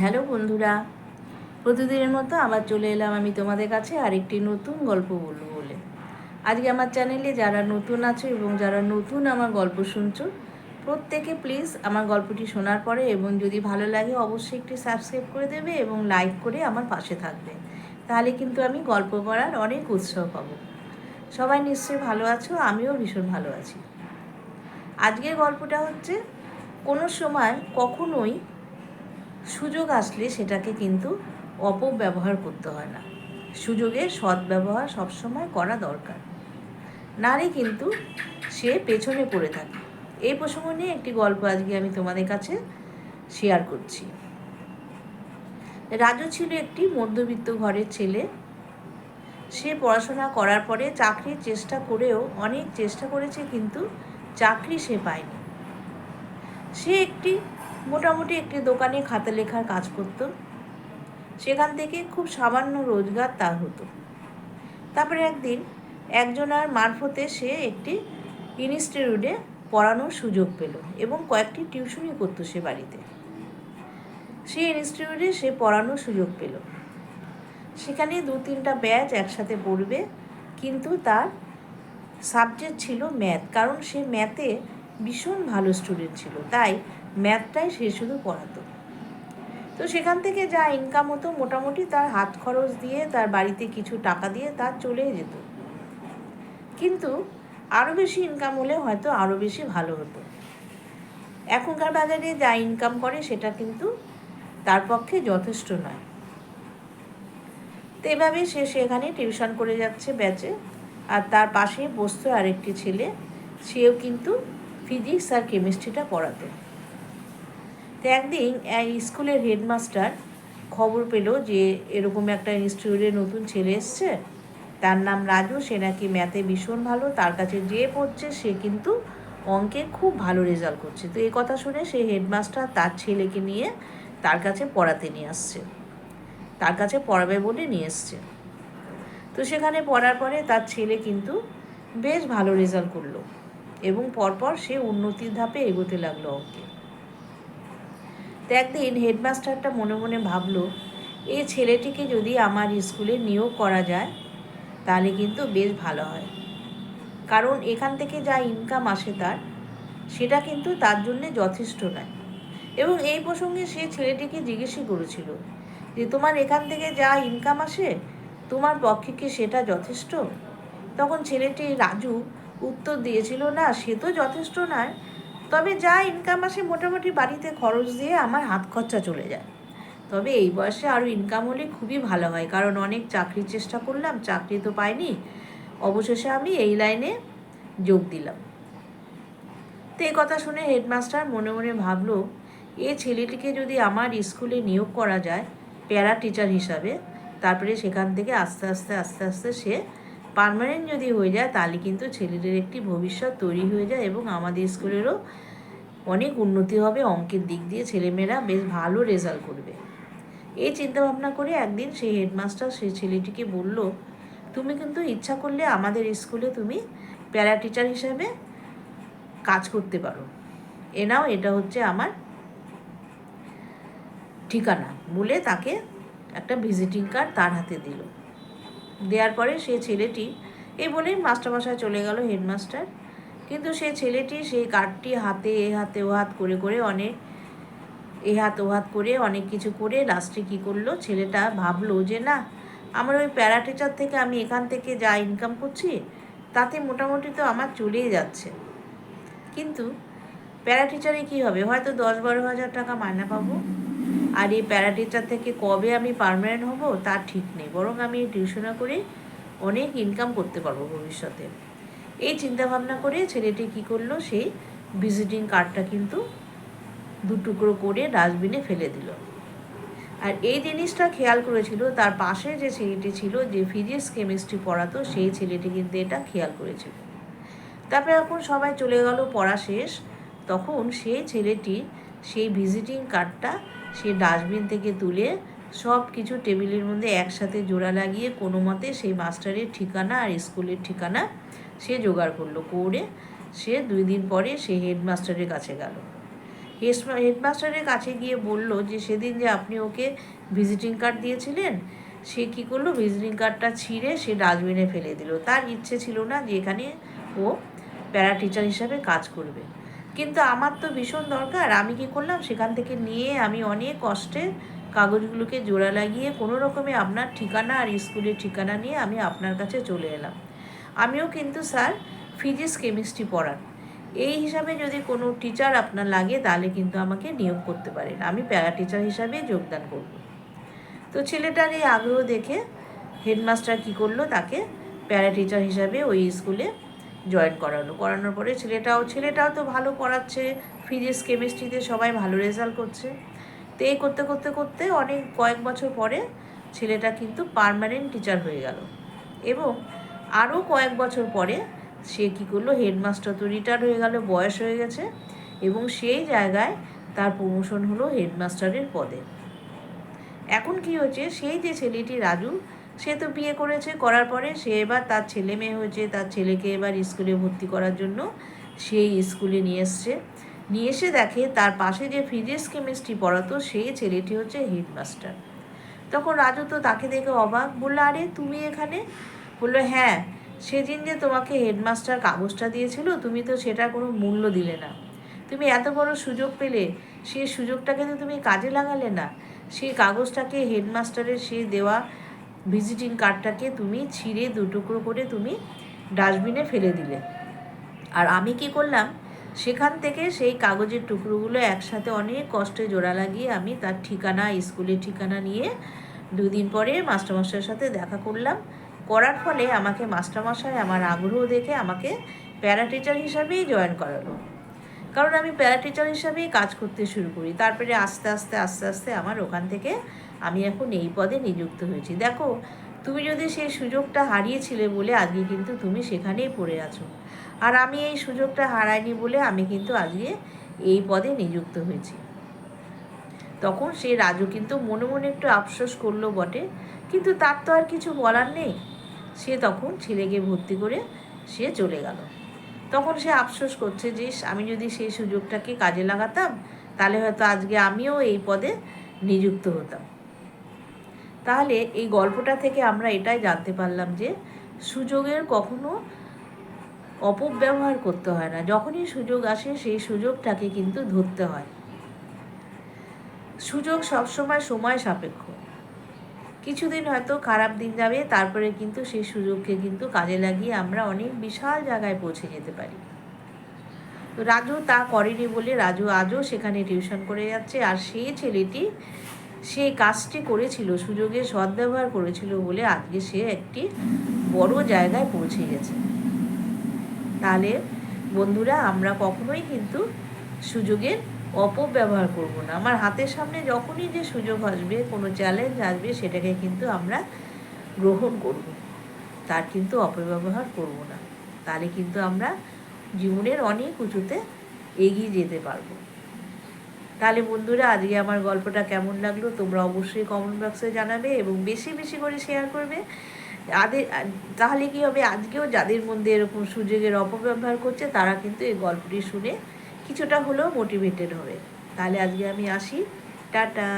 Hello বন্ধুরা, প্রতিদিনের মতো আবার চলে এলাম আমি তোমাদের কাছে আরেকটি নতুন গল্প বলব বলে। আজকে আমার চ্যানেলে যারা নতুন আছো এবং যারা নতুন আমার গল্প শুনছো, প্রত্যেকে প্লিজ আমার গল্পটি শোনার পরে এবং যদি ভালো লাগে অবশ্যই একটি সাবস্ক্রাইব করে দেবে এবং লাইক করে আমার পাশে থাকবে। তাহলে কিন্তু আমি গল্প পড়ার অনেক উৎসাহ পাবো। সবাই নিশ্চয়ই ভালো আছো, আমিও ভীষণ ভালো আছি। আজকের গল্পটা হচ্ছে, কোনো সময় কখনোই সুযোগ আসলে সেটাকে কিন্তু অপব্যবহার করতে হয় না। সুযোগের সদ্ব্যবহার সবসময় করা দরকার। নারী কিন্তু সে পেছনে পড়ে থাকে। এই প্রসঙ্গ নিয়ে একটি গল্প আজকে আমি তোমাদের কাছে শেয়ার করছি। রাজু ছিল একটি মধ্যবিত্ত ঘরের ছেলে। সে পড়াশোনা করার পরে চাকরির চেষ্টা করেও অনেক চেষ্টা করেছে কিন্তু চাকরি সে পায়নি। সে একটি মোটামুটি একটি দোকানে খাতা লেখার কাজ করত। সেখান থেকে খুব সামান্য রোজগার তার হতো। তারপরে একদিন একজনার মারফতে সে একটি ইনস্টিটিউটে পড়ানোর সুযোগ পেল এবং কয়েকটি টিউশনই করতো সে বাড়িতে। সেই ইনস্টিটিউটে সে পড়ানোর সুযোগ পেল। সেখানে দু তিনটা ব্যাচ একসাথে পড়বে, কিন্তু তার সাবজেক্ট ছিল ম্যাথ, কারণ সে ম্যাথে ভীষণ ভালো স্টুডেন্ট ছিল। তাই ম্যাথটাই সে শুধু পড়াতো। তো সেখান থেকে যা ইনকাম হতো মোটামুটি তার হাত খরচ দিয়ে, তার বাড়িতে কিছু টাকা দিয়ে তার চলে যেত। কিন্তু আরও বেশি ইনকাম হলে হয়তো আরও বেশি ভালো হতো। এখনকার বাজারে যা ইনকাম করে সেটা কিন্তু তার পক্ষে যথেষ্ট নয়। তো এভাবে সে সেখানে টিউশন করে যাচ্ছে ব্যাচে আর তার পাশে বসতো আরেকটি ছেলে, সেও কিন্তু ফিজিক্স আর কেমিস্ট্রিটা পড়াতো। তো একদিন স্কুলের হেডমাস্টার খবর পেল যে এরকম একটা ইনস্টিটিউটে নতুন ছেলে এসছে। তার নাম রাজু, সে নাকি ম্যাথে ভীষণ ভালো, তার কাছে যে পড়ছে, সে কিন্তু অঙ্কে খুব ভালো রেজাল্ট করছে। তো এই কথা শুনে সেই হেডমাস্টার তার ছেলেকে নিয়ে তার কাছে পড়াতে নিয়ে আসছে। তার কাছে পড়াবে বলে নিয়ে এসছে। তো সেখানে পড়ার পরে তার ছেলে কিন্তু বেশ ভালো রেজাল্ট করল এবং পরপর সে উন্নতির ধাপে এগোতে লাগল অঙ্কে। তো একদিন হেডমাস্টারটা মনে মনে ভাবলো এই ছেলেটিকে যদি আমার স্কুলে নিয়োগ করা যায়, তাহলে কিন্তু বেশ ভালো হয়। কারণ এখান থেকে যা ইনকাম আসে তার, সেটা কিন্তু তার জন্যে যথেষ্ট নয়। এবং এই প্রসঙ্গে সে ছেলেটিকে জিজ্ঞেসই করেছিল যে, তোমার এখান থেকে যা ইনকাম আসে, তোমার পক্ষে কি সেটা যথেষ্ট? তখন ছেলেটি রাজু উত্তর দিয়েছিল, না, সে তো যথেষ্ট নয়। তবে যা ইনকাম আসে মোটামুটি বাড়িতে খরচ দিয়ে আমার হাত খরচা চলে যায়। তবে এই বয়সে আরও ইনকাম হলে খুবই ভালো হয়, কারণ অনেক চাকরির চেষ্টা করলাম, চাকরি তো পাইনি। অবশেষে আমি এই লাইনে যোগ দিলাম। তো এই কথা শুনে হেডমাস্টার মনে মনে ভাবলো, এ ছেলেটিকে যদি আমার স্কুলে নিয়োগ করা যায়, প্যারা টিচার হিসাবে, তারপরে সেখান থেকে আস্তে আস্তে আস্তে আস্তে সে পারমানেন্ট যদি হয়ে যায়, তাহলে কিন্তু ছেলেদের একটি ভবিষ্যৎ তৈরি হয়ে যায় এবং আমাদের স্কুলেরও অনেক উন্নতি হবে, অঙ্কের দিক দিয়ে ছেলেমেয়েরা বেশ ভালো রেজাল্ট করবে। এই চিন্তাভাবনা করে একদিন সেই হেডমাস্টার সেই ছেলেটিকে বলল, তুমি কিন্তু ইচ্ছা করলে আমাদের স্কুলে তুমি প্যারা টিচার হিসাবে কাজ করতে পারো। এ নাও, এটা হচ্ছে আমার ঠিকানা। বলে তাকে একটা ভিজিটিং কার্ড তার হাতে দিল। দেওয়ার পরে সে ছেলেটি, এই বলেই মাস্টারমশাই চলে গেল হেডমাস্টার। কিন্তু সে ছেলেটি সেই কার্ডটি হাতে এ হাতে ও হাত করে করে অনেক, এ হাত ও হাত করে অনেক কিছু করে লাস্টে কী করল? ছেলেটা ভাবলো যে, না, আমার ওই প্যারা টিচার থেকে আমি এখান থেকে যা ইনকাম করছি, তাতে মোটামুটি তো আমার চলেই যাচ্ছে। কিন্তু প্যারা টিচারে কী হবে? হয়তো দশ বারো হাজার টাকা মায়না পাবো। আর এই প্যারা টিচার থেকে কবে আমি পারমানেন্ট হব তার ঠিক নেই। বরং আমি টিউশনে করে অনেক ইনকাম করতে পারব ভবিষ্যতে। এই চিন্তাভাবনা করে ছেলেটি কি করল, সেই ভিজিটিং কার্ডটা কিন্তু দু টুকরো করে ডাস্টবিনে ফেলে দিল। আর এই জিনিসটা খেয়াল করেছিল, তার পাশে যে ছেলেটি ছিল, যে ফিজিক্স কেমিস্ট্রি পড়াতো, সেই ছেলেটি কিন্তু এটা খেয়াল করেছিল। তারপরে এখন সবাই চলে গেল, পড়া শেষ, তখন সেই ছেলেটি সেই ভিজিটিং কার্ডটা সে ডাস্টবিন থেকে তুলে সব কিছু টেবিলের মধ্যে একসাথে জোড়া লাগিয়ে কোনো মতে সেই মাস্টারের ঠিকানা আর স্কুলের ঠিকানা সে জোগাড় করল। করে সে দুই দিন পরে সে হেডমাস্টারের কাছে গেল। হেডমাস্টারের কাছে গিয়ে বলল যে, সেদিন যে আপনি ওকে ভিজিটিং কার্ড দিয়েছিলেন, সে কী করল? ভিজিটিং কার্ডটা ছিঁড়ে সে ডাস্টবিনে ফেলে দিল। তার ইচ্ছে ছিল না যে এখানে ও প্যারা টিচার হিসাবে কাজ করবে। কিন্তু আমার তো ভীষণ দরকার। আমি কি করলাম? সেখান থেকে নিয়ে আমি অনেক কষ্টে কাগজগুলোকে জোড়া লাগিয়ে কোনো রকমে আপনার ঠিকানা আর স্কুলের ঠিকানা নিয়ে আমি আপনার কাছে চলে এলাম। আমিও কিন্তু স্যার ফিজিক্স কেমিস্ট্রি পড়ান। এই হিসাবে যদি কোনো টিচার আপনার লাগে, তাহলে কিন্তু আমাকে নিয়োগ করতে পারেন। আমি প্যারা টিচার হিসাবে যোগদান করব। তো ছেলেটার এই আগ্রহ দেখে হেডমাস্টার কী করল? তাকে প্যারা টিচার হিসাবে ওই স্কুলে জয়েন করালো। করানোর পরে ছেলেটাও ছেলেটাও তো ভালো পড়াচ্ছে ফিজিক্স কেমিস্ট্রিতে সবাই ভালো রেজাল্ট করছে। তো এই করতে করতে করতে অনেক, কয়েক বছর পরে ছেলেটা কিন্তু পার্মানেন্ট টিচার হয়ে গেল। এবং আরও কয়েক বছর পরে সে কী করল হেডমাস্টার তো রিটায়ার হয়ে গেল, বয়স হয়ে গেছে, এবং সেই জায়গায় তার প্রমোশন হলো হেডমাস্টারের পদে। এখন কি হয়েছে, সেই যে ছেলেটি রাজু সে তো বিয়ে করেছে, করার পরে সে এবার তার ছেলে মেয়ে হয়েছে, তার ছেলেকে এবার স্কুলে ভর্তি করার জন্য সেই স্কুলে নিয়ে এসছে। নিয়ে এসে দেখে তার পাশে যে ফিজিক্স কেমিস্ট্রি পড়াতো, সেই ছেলেটি হচ্ছে হেডমাস্টার। তখন রাজু তো তাকে দেখে অবাক, বলল, আরে, তুমি এখানে? বলল হ্যাঁ সেদিন যে তোমাকে হেডমাস্টার কাগজটা দিয়েছিল, তুমি তো সেটা কোনো মূল্য দিলে না। তুমি এত বড় সুযোগ পেলে সেই সুযোগটাকে তো তুমি কাজে লাগালে না। সেই কাগজটাকে হেডমাস্টারের সেই দেওয়া ভিজিটিং কার্ডটাকে তুমি ছিঁড়ে দুটুকরো করে তুমি ডাস্টবিনে ফেলে দিলে। আর আমি কি করলাম? সেখান থেকে সেই কাগজের টুকরোগুলো একসাথে অনেক কষ্টে জোড়া লাগিয়ে আমি তার ঠিকানা, স্কুলের ঠিকানা নিয়ে দুদিন পরে মাস্টারমশাইয়ের সাথে দেখা করলাম। করার ফলে আমাকে মাস্টারমশাই আমার আগ্রহ দেখে আমাকে প্যারা টিচার হিসাবেই জয়েন করালো। কারণ আমি প্যারা টিচার হিসাবেই কাজ করতে শুরু করি। তারপরে আস্তে আস্তে আস্তে আস্তে আমার ওখান থেকে আমি এখন এই পদে নিযুক্ত হয়েছি। দেখো, তুমি যদি সেই সুযোগটা হারিয়েছিলে বলে আজকে কিন্তু তুমি সেখানেই পড়ে আছো। আর আমি এই সুযোগটা হারাইনি বলে আমি কিন্তু আজকে এই পদে নিযুক্ত হয়েছি। তখন সে রাজু কিন্তু মনে মনে একটু আফসোস করল বটে, কিন্তু তার তো আর কিছু বলার নেই। সে তখন ছেলেকে ভর্তি করে সে চলে গেল। তখন সে আফসোস করছে যে আমি যদি সেই সুযোগটাকে কাজে লাগাতাম, তাহলে হয়তো আজকে আমিও এই পদে নিযুক্ত হতাম। তাহলে এই গল্পটা থেকে আমরা এটাই জানতে পারলাম যে সুযোগের কখনো অপব্যবহার করতে হয় না। যখনই সুযোগ আসে, সেই সুযোগটাকে কিন্তু ধরতে হয়। সুযোগ সবসময় সময় সাপেক্ষ। কিছুদিন হয়তো খারাপ দিন যাবে, তারপরে কিন্তু সেই সুযোগকে কিন্তু কাজে লাগিয়ে আমরা অনেক বিশাল জায়গায় পৌঁছে যেতে পারি। তো রাজু তা করেনি বলে রাজু আজও সেখানে টিউশন করে যাচ্ছে, আর সেই ছেলেটি সেই কাজটি করেছিল, সুযোগের সদ্ব্যবহার করেছিল বলে আজকে সে একটি বড় জায়গায় পৌঁছে গেছে। তাহলে বন্ধুরা, আমরা কখনোই কিন্তু সুযোগের অপব্যবহার করব না। আমার হাতের সামনে যখনই যে সুযোগ আসবে, কোনো চ্যালেঞ্জ আসবে, সেটাকে কিন্তু আমরা গ্রহণ করব। তার কিন্তু অপব্যবহার করব না। তাহলে কিন্তু আমরা জীবনের অনেক উঁচুতে এগিয়ে যেতে পারব। তাহলে বন্ধুরা, আজকে আমার গল্পটা কেমন লাগল তোমরা অবশ্যই কমেন্ট বক্সে জানাবে এবং বেশি বেশি করে শেয়ার করবে। আদের তাহলে কি হবে? আজকেও যাদের মধ্যে এরকম সুযোগের অপব্যবহার করছে, তারা কিন্তু এই গল্পটি শুনে কিছুটা হলেও মোটিভেটেড হবে। তাহলে আজকে আমি আসি। টাটা!